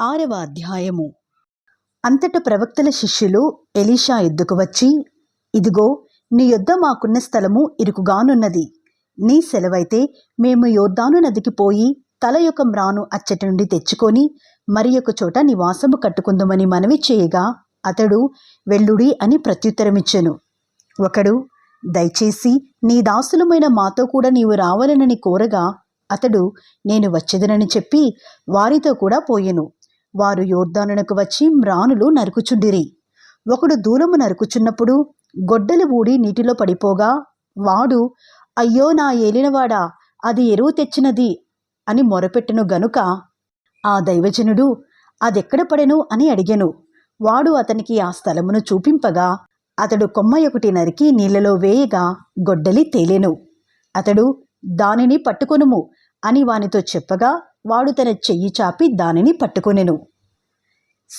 ఆరవ అధ్యాయము. అంతట ప్రవక్తల శిష్యులు ఎలీషా ఎద్దుకు వచ్చి ఇదిగో నీ యొద్ద మాకున్న స్థలము ఇరుకుగానున్నది. నీ సెలవైతే మేము యోర్దాను నదికి పోయి తల యొక్క మ్రాను అచ్చటి నుండి తెచ్చుకొని మరి ఒక చోట నివాసము కట్టుకుందామని మనవి చేయగా అతడు వెళ్ళుడి అని ప్రత్యుత్తరమిచ్చెను. ఒకడు దయచేసి నీ దాసులమైన మాతో కూడా నీవు రావాలనని కోరగా అతడు నేను వచ్చేదనని చెప్పి వారితో కూడా పోయెను. వారు యోర్ధానునకు వచ్చి మ్రానులు నరుకుచుండిరి. ఒకడు దూలము నరుకుచున్నప్పుడు గొడ్డలు ఊడి నీటిలో పడిపోగా వాడు అయ్యో నా ఏలినవాడా అది ఎరువు తెచ్చినది అని మొరపెట్టెను గనుక ఆ దైవజనుడు అదెక్కడ పడెను? అని అడిగెను. వాడు అతనికి ఆ స్థలమును చూపింపగా అతడు కొమ్మ ఒకటి నరికి నీళ్ళలో వేయగా గొడ్డలి తేలెను. అతడు దానిని పట్టుకొనుము అని వానితో చెప్పగా వాడు తన చెయ్యి చాపి దానిని పట్టుకొనెను.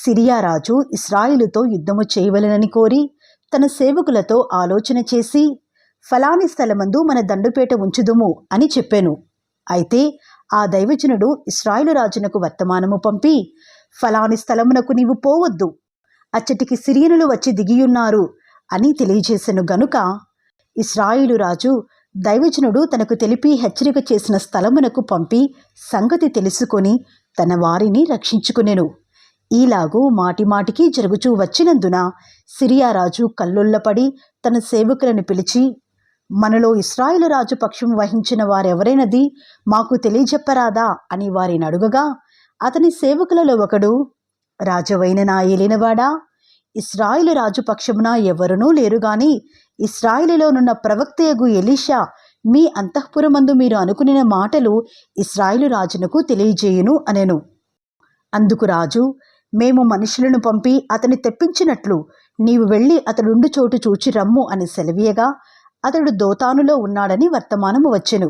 సిరియా రాజు ఇస్రాయిలుతో యుద్ధము చేయవలెనని కోరి తన సేవకులతో ఆలోచన చేసి ఫలాని స్థలమందు మన దండుపేట ఉంచుదుము అని చెప్పాను. అయితే ఆ దైవజనుడు ఇస్రాయిలు రాజునకు వర్తమానము పంపి ఫలాని స్థలమునకు నీవు పోవద్దు అచ్చటికి సిరియనులు వచ్చి దిగియున్నారు అని తెలియజేశాను గనుక ఇస్రాయిలు రాజు దైవజనుడు తనకు తెలిపి హెచ్చరిక చేసిన స్థలమునకు పంపి సంగతి తెలుసుకొని తన వారిని రక్షించుకునెను. ఈలాగు మాటిమాటికి జరుగుచూ వచ్చినందున సిరియా రాజు కల్లుల్లపడి తన సేవకులను పిలిచి మనలో ఇస్రాయిలు రాజు పక్షం వహించిన వారెవరైనది మాకు తెలియజెప్పరాదా? అని వారిని అడుగగా అతని సేవకులలో ఒకడు రాజవైన నా ఏలినవాడా? ఇస్రాయిల్ రాజు పక్షమున ఎవరునూ లేరు గాని ఇస్రాయిలులోనున్న ప్రవక్తయగు ఎలీషా మీ అంతఃపురమందు మీరు అనుకునిన మాటలు ఇస్రాయిలు రాజునకు తెలియజేయును అనెను. అందుకు రాజు మేము మనుషులను పంపి అతని తెప్పించినట్లు నీవు వెళ్ళి అతడుండు చోటు చూచి రమ్ము అని సెలవీయగా అతడు దోతానులో ఉన్నాడని వర్తమానము వచ్చెను.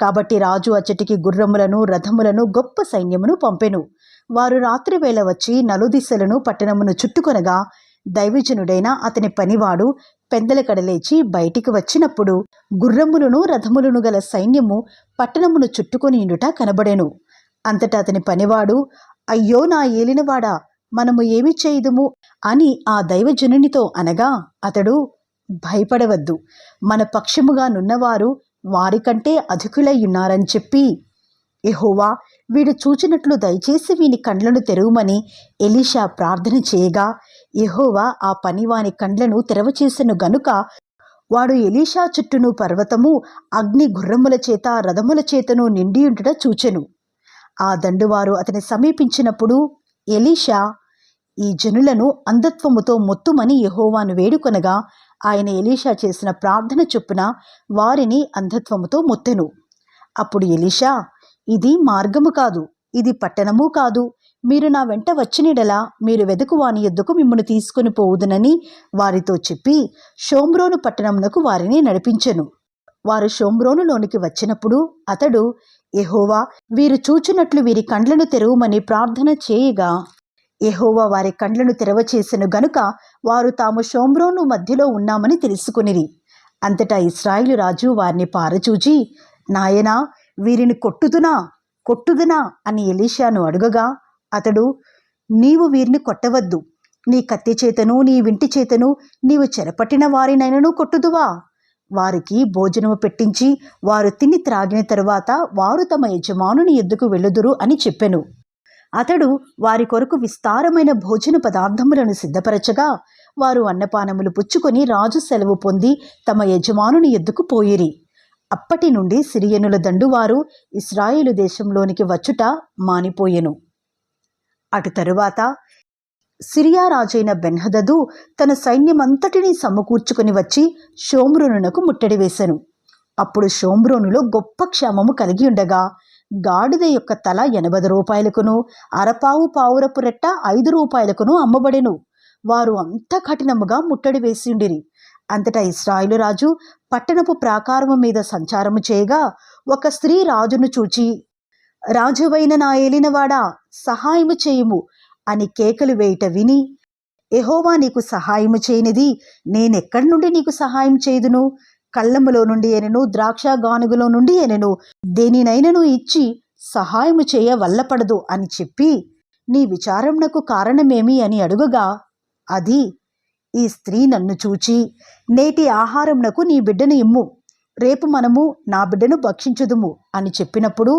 కాబట్టి రాజు అచ్చటికి గుర్రములను రథములను గొప్ప సైన్యమును పంపెను. వారు రాత్రివేళ వచ్చి నలుదిశలను పట్టణమును చుట్టుకొనగా దైవజనుడైన అతని పనివాడు పెందల కడలేచి బయటికి వచ్చినప్పుడు గుర్రములను రథములను గల సైన్యము పట్టణమును చుట్టుకొని ఇండుట కనబడెను. అంతటా అతని పనివాడు అయ్యో నా ఏలినవాడా మనము ఏమి చేయదుము? అని ఆ దైవజనునితో అనగా అతడు భయపడవద్దు. మన పక్షముగా నున్నవారు వారికంటే అధికులయ్యున్నారని చెప్పి ఎహోవా వీడు చూచినట్లు దయచేసి వీని కండ్లను తెరవమని ఎలీషా ప్రార్థన చేయగా ఎహోవా ఆ పనివాని కండ్లను తెరవచేసెను గనుక వాడు ఎలీషా చుట్టూను పర్వతము అగ్ని గుర్రముల చేత రథముల చేతను నిండియుండుట చూచెను. ఆ దండువారు అతని సమీపించినప్పుడు ఎలీషా ఈ జనులను అంధత్వముతో మొత్తుమని యహోవాను వేడుకొనగా ఆయన ఎలీషా చేసిన ప్రార్థన చొప్పున వారిని అంధత్వముతో మొత్తెను. అప్పుడు ఎలీషా ఇది మార్గము కాదు ఇది పట్టణము కాదు. మీరు నా వెంట వచ్చినడలా మీరు వెదుకువాని ఎద్దుకు మిమ్మల్ని తీసుకుని పోవుదునని వారితో చెప్పి షోమ్రోను పట్టణమునకు వారిని నడిపించెను. వారు షోమ్రోనులోనికి వచ్చినప్పుడు అతడు ఎహోవా వీరు చూచినట్లు వీరి కండ్లను తెరవమని ప్రార్థన చేయగా ఎహోవా వారి కండ్లను తెరవచేసెను గనుక వారు తాము షోమ్రోను మధ్యలో ఉన్నామని తెలుసుకునిరి. అంతటా ఇస్రాయిలు రాజు వారిని పారచూచి నాయనా వీరిని కొట్టుదునా? కొట్టుదునా? అని ఎలీషాను అడుగగా అతడు నీవు వీరిని కొట్టవద్దు. నీ కత్తి చేతను నీ వింటి చేతను నీవు చెరపట్టిన వారినైనను కొట్టుదువా? వారికి భోజనము పెట్టించి వారు తిని త్రాగిన తరువాత వారు తమ యజమానుని ఎద్దుకు వెళ్ళుదురు అని చెప్పెను. అతడు వారి కొరకు విస్తారమైన భోజన పదార్థములను సిద్ధపరచగా వారు అన్నపానములు పుచ్చుకొని రాజు సెలవు పొంది తమ యజమానుని ఎద్దుకు పోయిరి. అప్పటి నుండి సిరియనుల దండువారు ఇస్రాయేలు దేశంలోనికి వచ్చుట మానిపోయెను. అటు తరువాత సిరియా రాజైన బెన్హదదు తన సైన్యమంతటినీ సమకూర్చుకుని వచ్చి షోమ్రోనునకు ముట్టడి వేశాను అప్పుడు షోమ్రోనులో గొప్ప క్షేమము కలిగి ఉండగా గాడిద యొక్క తల ఎనభై రూపాయలకును అరపావు పావురపు రెట్ట ఐదు రూపాయలకును అమ్మబడెను. వారు అంత కఠినముగా ముట్టడి వేసిండిరి అంతటా ఇస్రాయిలు రాజు పట్టణపు ప్రాకారము మీద సంచారము చేయగా ఒక స్త్రీ రాజును చూచి రాజువైన నా ఏలినవాడా సహాయము చేయుము. అని కేకలు వేయట విని ఎహోవా నీకు సహాయము చేయనిది నేనెక్కడి నుండి నీకు సహాయం చేయదును? కళ్ళములో నుండి ఎనెను ద్రాక్ష గానుగులో నుండి ఎనెను దేనినైనను ఇచ్చి సహాయము చేయ వల్లపడదు అని చెప్పి నీ విచారణకు కారణమేమి అని అడుగగా అది ఈ స్త్రీ నన్ను చూచి నేటి ఆహారంనకు నీ బిడ్డను ఇమ్ము రేపు మనము నా బిడ్డను భక్షించుదుము అని చెప్పినప్పుడు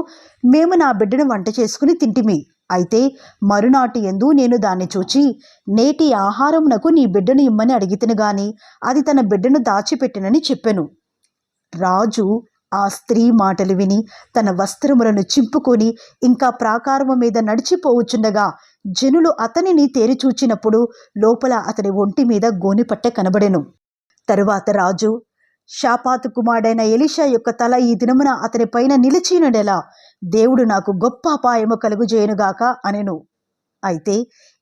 మేము నా బిడ్డను వంట చేసుకుని తింటిమి. అయితే మరునాటి ఎందు నేను దాన్ని చూచి నేటి ఆహారమునకు నీ బిడ్డను ఇమ్మని అడిగితేను గాని అది తన బిడ్డను దాచిపెట్టినని చెప్పెను. రాజు ఆ స్త్రీ మాటలు విని తన వస్త్రములను చింపుకొని ఇంకా ప్రాకారము మీద నడిచిపోవచ్చుండగా జనులు అతనిని తేరిచూచినప్పుడు లోపల అతని ఒంటి మీద గోనిపట్టె కనబడెను. తరువాత రాజు షాపాతు కుమారుడైన ఎలిషా యొక్క తల ఈ దినమున అతని పైన నిలిచినడెలా దేవుడు నాకు గొప్ప అపాయము కలుగుజేయునుగాక అనెను. అయితే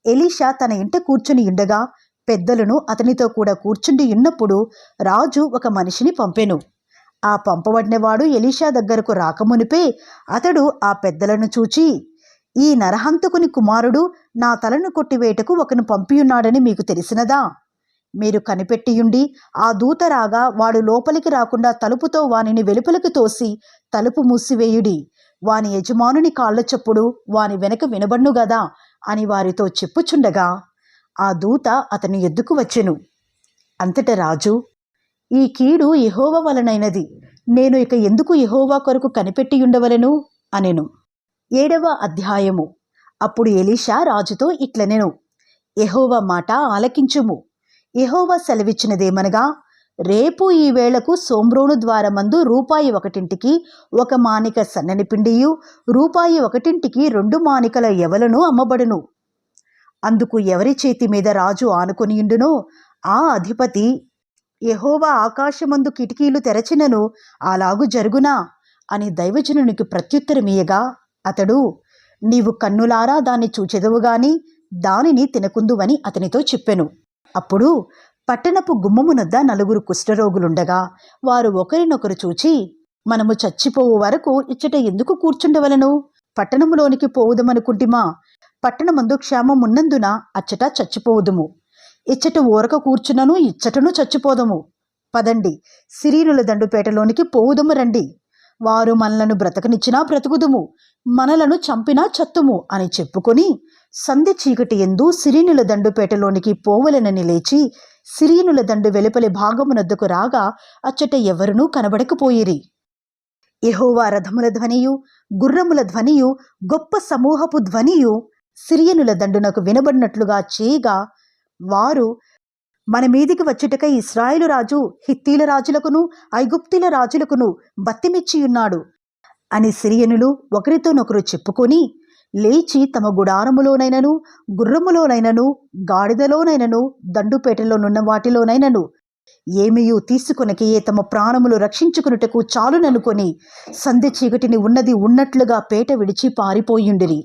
ఎలీషా తన ఇంట కూర్చుని ఉండగా పెద్దలను అతనితో కూడా కూర్చుండి ఉన్నప్పుడు రాజు ఒక మనిషిని పంపెను. ఆ పంపబడినవాడు ఎలీషా దగ్గరకు రాకమునిపే అతడు ఆ పెద్దలను చూచి ఈ నరహంతకుని కుమారుడు నా తలను కొట్టివేటకు ఒకను పంపియున్నాడని మీకు తెలిసినదా? మీరు కనిపెట్టియుండి ఆ దూత రాగా వాడు లోపలికి రాకుండా తలుపుతో వానిని వెలుపలికి తోసి తలుపు మూసివేయుడి. వాని యజమానుని కాళ్ళ చప్పుడు వాని వెనక వినబడ్ను గదా అని వారితో చెప్పుచుండగా ఆ దూత అతని ఎద్దుకు వచ్చెను. అంతట రాజు ఈ కీడు ఎహోవ వలనైనది. నేను ఇక ఎందుకు ఎహోవా కొరకు కనిపెట్టి ఉండవలెను అనెను. ఏడవ అధ్యాయము. అప్పుడు ఎలీషా రాజుతో ఇట్లనెను. ఎహోవ మాట ఆలకించుము. యహోవా సెలవిచ్చినదేమనగా రేపు ఈ వేళకు సోమ్రోను ద్వారమందు రూపాయి ఒకటింటికి ఒక మానిక సన్నని పిండియు రూపాయి ఒకటింటికి రెండు మానికల ఎవలను అమ్మబడును? అందుకు ఎవరి చేతి మీద రాజు ఆనుకొనియుండునో ఆ అధిపతి యహోవా ఆకాశమందు కిటికీలు తెరచినను అలాగు జరుగునా? అని దైవజనునికి ప్రత్యుత్తరమీయగా అతడు నీవు కన్నులారా దాన్ని చూచెదవుగాని దానిని తినకుందువని అతనితో చెప్పెను. అప్పుడు పట్టణపు గుమ్మమునొద్ద నలుగురు కుష్ఠరోగులుండగా వారు ఒకరినొకరు చూచి మనము చచ్చిపోవు వరకు ఇచ్చట ఎందుకు కూర్చుండవలను? పట్టణములోనికి పోవుదమనుకుంటిమా? పట్టణమందు క్షేమం ఉన్నందున అచ్చట చచ్చిపోవుదుము. ఇచ్చట ఊరక కూర్చున్నను ఇచ్చటను చచ్చిపోదము. పదండి సిరీనుల దండుపేటలోనికి పోవుదము రండి. వారు మనలను బ్రతకనిచ్చినా బ్రతుకుదుము మనలను చంపినా చత్తుము అని చెప్పుకొని సంధ్య చీకటి ఎందు సిరీనుల దండుపేటలోనికి పోవలెనని లేచి సిరీనుల దండు వెలుపలి భాగమునద్దుకు రాగా అచ్చట ఎవరునూ కనబడకపోయిరి. యెహోవా రథముల ధ్వనియు గుర్రముల ధ్వనియు గొప్ప సమూహపు ధ్వనియు సిరియనుల దండునకు వినబడినట్లుగా చేయగా వారు మన మీదికి వచ్చుటకై ఇస్రాయేలు రాజు హిత్తీల రాజులకును ఐగుప్తుల రాజులకును బత్తిమిచ్చియున్నాడు అని సిరియనులు ఒకరితోనొకరు చెప్పుకొని లేచి తమ గుడారములోనైనను గుర్రములోనైనను గాడిదలోనైనను దండుపేటలోనున్న వాటిలోనైనను ఏమియూ తీసుకొనకియే తమ ప్రాణములు రక్షించుకున్నటకు చాలుననుకొని సంధి చీకటిని ఉన్నది ఉన్నట్లుగా పేట విడిచి పారిపోయుండిరి.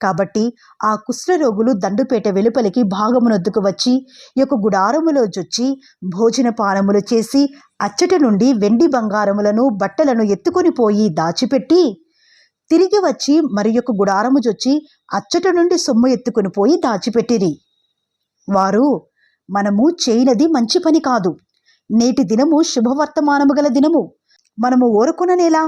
కాబట్టి ఆ కుష్ఠరోగులు దండుపేట వెలుపలికి భాగమునొద్దుకు వచ్చి యొక్క గుడారములో జొచ్చి భోజన పానములు చేసి అచ్చట నుండి వెండి బంగారములను బట్టలను ఎత్తుకొని పోయి దాచిపెట్టి తిరిగి వచ్చి మరి యొక్క గుడారము జొచ్చి అచ్చట నుండి సొమ్ము ఎత్తుకుని పోయి దాచిపెట్టిరి. వారు మనము చేయనది మంచి పని కాదు. నేటి దినము శుభవర్తమానము గల దినము. మనము ఓరుకుననేలా?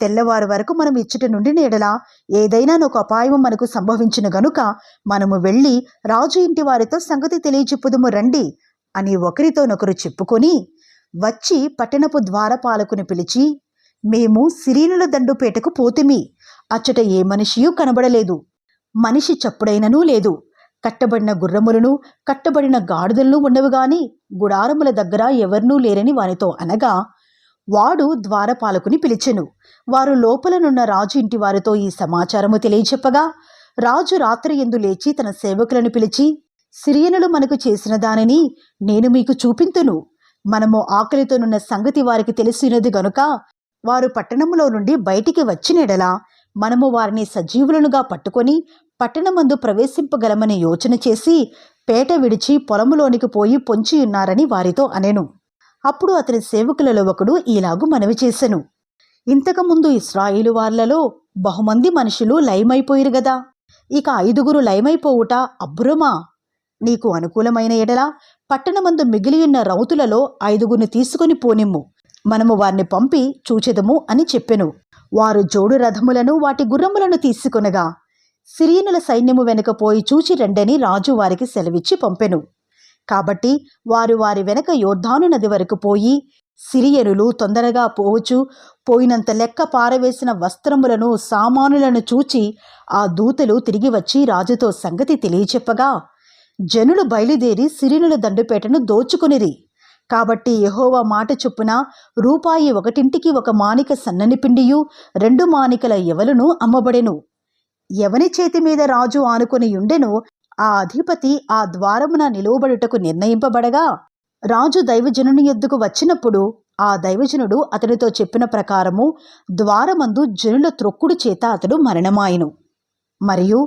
తెల్లవారు వరకు మనం ఇచ్చట నుండి నీడలా? ఏదైనా ఒక అపాయము మనకు సంభవించిన గనుక మనము వెళ్ళి రాజు ఇంటి వారితో సంగతి తెలియచెప్పుదుము రండి అని ఒకరితోనొకరు చెప్పుకొని వచ్చి పట్టణపు ద్వారపాలకుని పిలిచి మేము సిరీనుల దండుపేటకు పోతిమి. అచ్చట ఏ మనిషియూ కనబడలేదు. మనిషి చప్పుడైననూ లేదు. కట్టబడిన గుర్రములను కట్టబడిన గాడిదలను ఉండవు గాని గుడారముల దగ్గర ఎవరినూ లేరని వానితో అనగా వాడు ద్వారపాలకుని పిలిచెను. వారు లోపలనున్న రాజు ఇంటి వారితో ఈ సమాచారము తెలియచెప్పగా రాజు రాత్రి ఎందు లేచి తన సేవకులను పిలిచి సిరియనులు మనకు చేసిన దానిని నేను మీకు చూపింతును. మనము ఆకలితోనున్న సంగతి వారికి తెలిసినది గనుక వారు పట్టణములో నుండి బయటికి వచ్చినెడలా మనము వారిని సజీవులనుగా పట్టుకొని పట్టణమందు ప్రవేశింపగలమని యోచన చేసి పేట విడిచి పొలములోనికి పోయి పొంచి ఉన్నారని వారితో అనెను. అప్పుడు అతని సేవకులలో ఒకడు ఈలాగు మనవి చేశను ఇంతకుముందు ఇస్రాయిలు వార్లలో బహుమంది మనుషులు లయమైపోయిరు గదా. ఇక ఐదుగురు లయమైపోవుట అబ్బురమా? నీకు అనుకూలమైన ఎడలా పట్టణమందు మిగిలియున్న రౌతులలో ఐదుగురిని తీసుకొని పోనిమ్ము. మనము వారిని పంపి చూచెదము అని చెప్పెను. వారు జోడు రథములను వాటి గుర్రములను తీసుకొనగా సిరియనుల సైన్యము వెనుక పోయి చూచి రెండని రాజు వారికి సెలవిచ్చి పంపెను. కాబట్టి వారు వారి వెనక యోర్ధాను నది వరకు పోయి సిరియనులు తొందరగా పోవచ్చు. పోయినంత లెక్క పారవేసిన వస్త్రములను సామానులను చూచి ఆ దూతలు తిరిగి వచ్చి రాజుతో సంగతి తెలియచెప్పగా జనులు బయలుదేరి సిరియనుల దండుపేటను దోచుకునిరి. కాబట్టి యహోవా మాట చొప్పున రూపాయి ఒకటింటికి ఒక మానిక సన్నని పిండియు రెండు మానికల ఎవలును అమ్మబడెను. ఎవని చేతి మీద రాజు ఆనుకొని ఉండెను ఆ అధిపతి ఆ ద్వారమున నిలువబడుటకు నిర్ణయింపబడగా రాజు దైవజనుని ఎద్దుకు వచ్చినప్పుడు ఆ దైవజనుడు అతనితో చెప్పిన ప్రకారము ద్వారమందు జనుల త్రొక్కుడు చేత అతడు మరణమాయెను. మరియు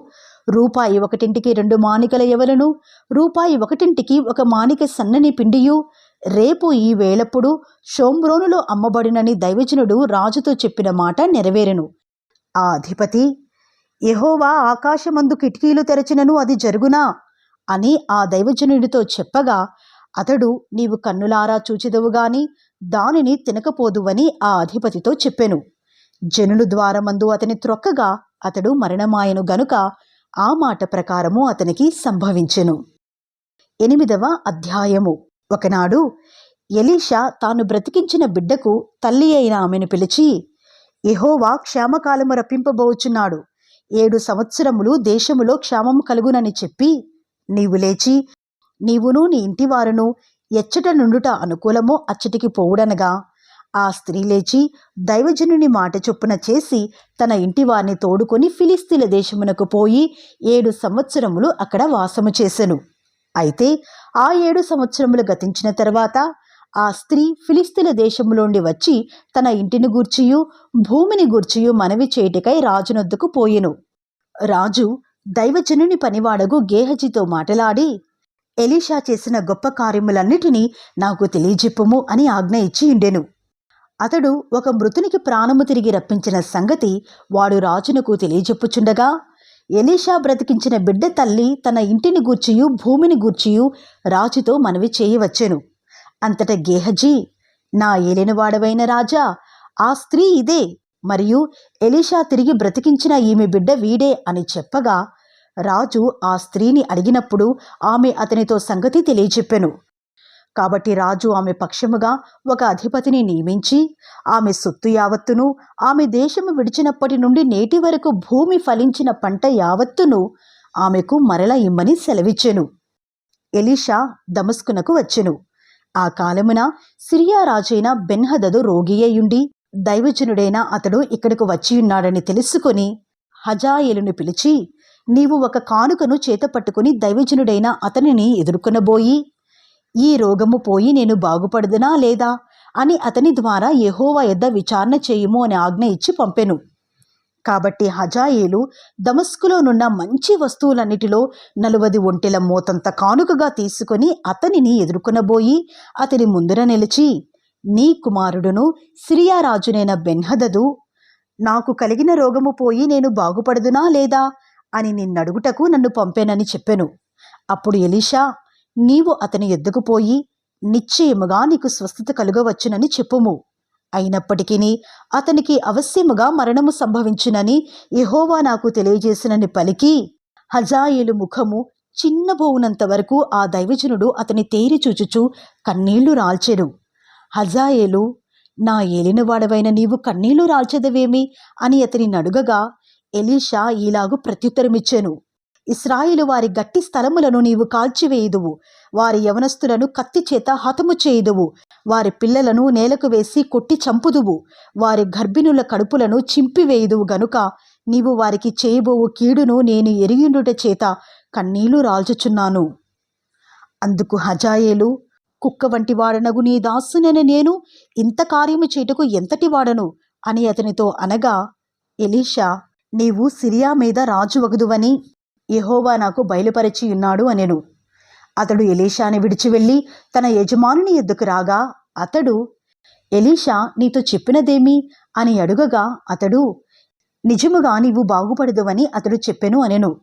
రూపాయి ఒకటింటికి రెండు మానికల ఎవలను రూపాయి ఒకటింటికి ఒక మానిక సన్నని పిండియు రేపు ఈ వేళప్పుడు షోమ్రోనులో అమ్మబడినని దైవజనుడు రాజుతో చెప్పిన మాట నెరవేరెను. ఆ అధిపతి యహోవా ఆకాశమందు కిటికీలు తెరచినను అది జరుగునా? అని ఆ దైవజనుడితో చెప్పగా అతడు నీవు కన్నులారా చూచిదవు గాని దానిని తినకపోదువని ఆ అధిపతితో చెప్పెను. జనులు ద్వారమందు అతని త్రొక్కగా అతడు మరణమాయను గనుక ఆ మాట ప్రకారము అతనికి సంభవించెను. ఎనిమిదవ అధ్యాయము. ఒకనాడు ఎలీషా తాను బ్రతికించిన బిడ్డకు తల్లి అయిన ఆమెను పిలిచి ఎహోవా క్షేమకాలము రప్పింపబోచున్నాడు. ఏడు సంవత్సరములు దేశములో క్షేమము కలుగునని చెప్పి నీవు లేచి నీవును నీ ఇంటివారును ఎచ్చట నుండుట అనుకూలమో అచ్చటికి పోవుడనగా ఆ స్త్రీ లేచి దైవజనుని మాట చొప్పున చేసి తన ఇంటివారిని తోడుకొని ఫిలిస్తీన్ల దేశమునకు పోయి ఏడు సంవత్సరములు అక్కడ వాసము చేసెను. అయితే ఆ ఏడు సంవత్సరములు గతించిన తర్వాత ఆ స్త్రీ ఫిలిస్తీన్ దేశములోండి వచ్చి తన ఇంటిని గూర్చియు భూమిని గూర్చియు మనవి చేయుటకై రాజునొద్దకు పోయెను. రాజు దైవజనుని పనివాడగు గేహజీతో మాటలాడి ఎలీషా చేసిన గొప్ప కార్యములన్నిటినీ నాకు తెలియజెప్పుము అని ఆజ్ఞ ఇచ్చి ఉండెను. అతడు ఒక మృతునికి ప్రాణము తిరిగి రప్పించిన సంగతి వాడు రాజునకు తెలియజెప్పుచుండగా ఎలీషా బ్రతికించిన బిడ్డ తల్లి తన ఇంటిని గూర్చియు భూమిని గూర్చియు రాజుతో మనవి చేయవచ్చెను అంతట గేహజీ నా ఏలినవాడవైన రాజా ఆ స్త్రీ ఇదే. మరియు ఎలీషా తిరిగి బ్రతికించిన ఈమె బిడ్డ వీడే అని చెప్పగా రాజు ఆ స్త్రీని అడిగినప్పుడు ఆమె అతనితో సంగతి తెలియచెప్పెను. కాబట్టి రాజు ఆమె పక్షముగా ఒక అధిపతిని నియమించి ఆమె సొత్తు యావత్తును ఆమె దేశము విడిచినప్పటి నుండి నేటి వరకు భూమి ఫలించిన పంట యావత్తును ఆమెకు మరల ఇమ్మని సెలవిచ్చెను. ఎలీషా దమస్కునకు వచ్చెను. ఆ కాలమున సిరియా రాజైన బెన్హదదు రోగియ్యుండి దైవజనుడైన అతడు ఇక్కడకు వచ్చియున్నాడని తెలుసుకొని హజాయేలును పిలిచి నీవు ఒక కానుకను చేతపట్టుకుని దైవజనుడైన అతనిని ఎదుర్కొనబోయి ఈ రోగము పోయి నేను బాగుపడదునా లేదా? అని అతని ద్వారా యహోవా యొద్ద విచారణ చేయుము అని ఆజ్ఞ ఇచ్చి పంపెను. కాబట్టి హజాయేలు దమస్కులోనున్న మంచి వస్తువులన్నిటిలో నలువది ఒంటెల మోతంత కానుకగా తీసుకొని అతనిని ఎదుర్కొనబోయి అతని ముందర నిలిచి నీ కుమారుడును సిరియా రాజునైన బెన్హదదు నాకు కలిగిన రోగము పోయి నేను బాగుపడదునా లేదా? అని నిన్నడుగుటకు నన్ను పంపానని చెప్పెను. అప్పుడు ఎలీషా నీవు అతని ఎద్దుకు పోయి నిశ్చయముగా నీకు స్వస్థత కలుగవచ్చునని చెప్పుము. అయినప్పటికీ అతనికి అవశ్యముగా మరణము సంభవించునని ఎహోవా నాకు తెలియజేసినని పలికి హజాయేలు ముఖము చిన్నబోవునంత వరకు ఆ దైవజనుడు అతని తేరి చూచుచు కన్నీళ్ళు రాల్చెను. హజాయేలు నా ఏలినవాడవైన నీవు కన్నీళ్ళు రాల్చెదవేమి? అని అతని నడుగగా ఎలీషా ఈలాగు ప్రత్యుత్తరమిచ్చెను. ఇస్రాయిలు వారి గట్టి స్థలములను నీవు కాల్చివేయుదువు. వారి యవనస్తులను కత్తి చేత హతము చేయుదువు. వారి పిల్లలను నేలకు వేసి కొట్టి చంపుదువు. వారి గర్భిణుల కడుపులను చింపివేయుదువు గనుక నీవు వారికి చేయబోవు కీడును నేను ఎరిగిండుట చేత కన్నీళ్ళు రాల్చుచున్నాను. అందుకు హజాయేలు కుక్క వంటి వాడనగు నీ దాసునైన నేను ఇంత కార్యము చేటుకు ఎంతటి వాడను? అని అతనితో అనగా ఎలీషా నీవు సిరియా మీద రాజు వగదువని యహోవా నాకు బయలుపరిచి ఉన్నాడు అనెను. అతడు ఎలీషాని విడిచి వెళ్ళి తన యజమానుని ఎద్దుకు రాగా అతడు ఎలీషా నీతో చెప్పినదేమి? అని అడుగగా అతడు నిజముగా నీవు బాగుపడదువని అతడు చెప్పెను అనెను.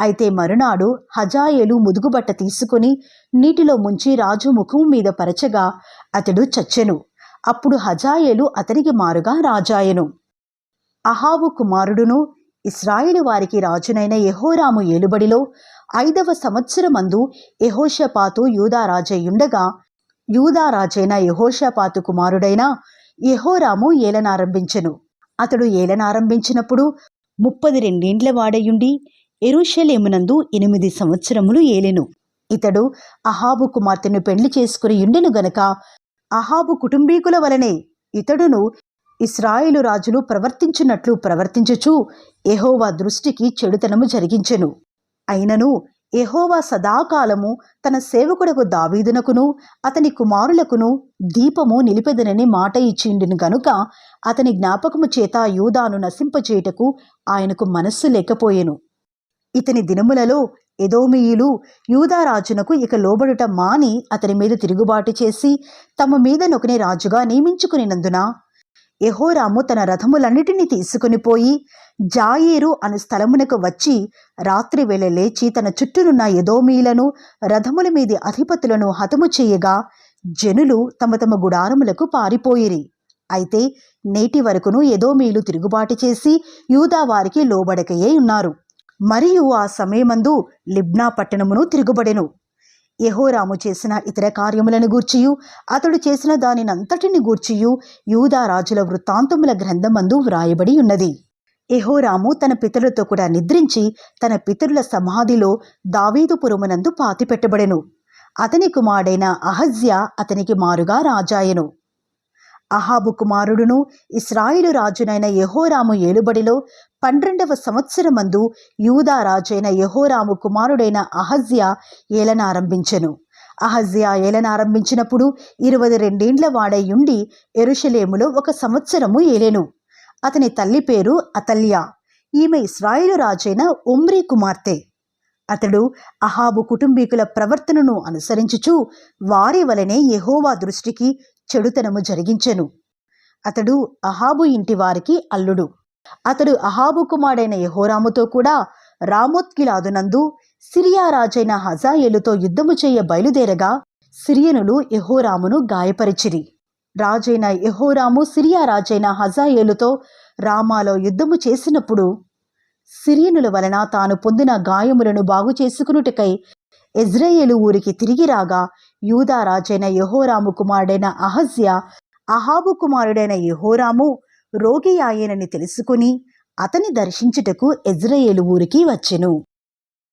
అయితే మరునాడు హజాయేలు ముదుగుబట్ట తీసుకుని నీటిలో ముంచి రాజు ముఖం మీద పరచగా అతడు చచ్చెను. అప్పుడు హజాయేలు అతనికి మారుగా రాజాయెను. అహాబు కుమారుడును ఇస్రాయేలు వారికి రాజునైన యహోరాము ఏలుబడిలో ఐదవ సంవత్సరమందు యహోషపాతు యూదారాజయ్యుండగా యూదారాజైన యహోషపాతు కుమారుడైన యహోరాము ఏలనారంభించెను. అతడు ఏలనారంభించినప్పుడు ముప్పది రెండేండ్ల వాడయుండి ఎరుషలేమునందు ఎనిమిది సంవత్సరములు ఏలెను. ఇతడు అహాబు కుమార్తెను పెళ్ళి చేసుకుని యుండెను గనక అహాబు కుటుంబీకుల వలనే ఇతడును ఇస్రాయేలు రాజులు ప్రవర్తించినట్లు ప్రవర్తించుచు ఎహోవా దృష్టికి చెడుతనము జరిగించెను. అయినను ఎహోవా సదాకాలము తన సేవకుడకు దావీదునకును అతని కుమారులకును దీపము నిలిపెదనని మాట ఇచ్చిండును గనుక అతని జ్ఞాపకము చేత యూదాను నశింపచేయుటకు ఆయనకు మనస్సు లేకపోయెను. ఇతని దినములలో ఎదోమియులు యూదారాజునకు ఇక లోబడుట మాని అతని మీద తిరుగుబాటు చేసి తమ మీద నొకని రాజుగా నియమించుకునినందున ఎహోరాము తన రథములన్నిటినీ తీసుకుని పోయి జాయేరు అను స్థలమునకు వచ్చి రాత్రి వేళ లేచి తన చుట్టూనున్న ఎదోమీలను రథముల మీది అధిపతులను హతము చేయగా జనులు తమ తమ గుడారములకు పారిపోయిరి. అయితే నేటి వరకును ఎదోమీలు తిరుగుబాటు చేసి యూదా వారికి లోబడకయే ఉన్నారు. మరియు ఆ సమయమందు లిబ్నా పట్టణమును తిరుగుబడెను. యహోరాము చేసిన ఇతర కార్యములను గూర్చియు అతడు చేసిన దానినంతటిని గూర్చియు యూదా రాజుల వృత్తాంతముల గ్రంథమందు వ్రాయబడి ఉన్నది. యహోరాము తన పితరులతో కూడా నిద్రించి తన పితరుల సమాధిలో దావీదుపురమునందు పాతిపెట్టబడెను. అతని కుమారుడైన అహజ్య అతనికి మారుగా రాజాయెను. అహాబు కుమారుడును ఇస్రాయిలు రాజునైన యహోరాము ఏలుబడిలో పన్నెండవ సంవత్సరమందు యూదా రాజైన యహోరాము కుమారుడైన అహజ్యా ఏలనారంభించెను. అహజ్యా ఏలనారంభించినప్పుడు ఇరవై రెండేండ్ల వాడయుండి ఎరుషలేములో ఒక సంవత్సరము ఏలెను. అతని తల్లి పేరు అతల్యా. ఈమె ఇస్రాయిలు రాజైన ఉమ్రీ కుమార్తె. అతడు అహాబు కుటుంబీకుల ప్రవర్తనను అనుసరించుచు వారి వలనే యహోవా దృష్టికి చెడుతనము జరిగించెను. అతడు అహాబు ఇంటి వారికి అల్లుడు. అతడు అహాబు కుమారుడైన యహోరాముతో కూడా రామోత్కిలాదునందు సిరియా రాజైన హజాయేలుతో యుద్ధము చేయ బయలుదేరగా సిరియనులు యహోరామును గాయపరిచిరి. రాజైన యహోరాము సిరియా రాజైన హజాయేలుతో రామాలో యుద్ధము చేసినప్పుడు సిరియనుల వలన తాను పొందిన గాయములను బాగు చేసుకునుటకై ఎజ్రాయేలు ఊరికి తిరిగి రాగా యూదా రాజైన కుమారుడైన అహజ్య అహాబు కుమారుడైన యహోరాము రోగి ఆయనని తెలుసుకుని అతని దర్శించుటకు ఎజ్రయేలు ఊరికి వచ్చెను.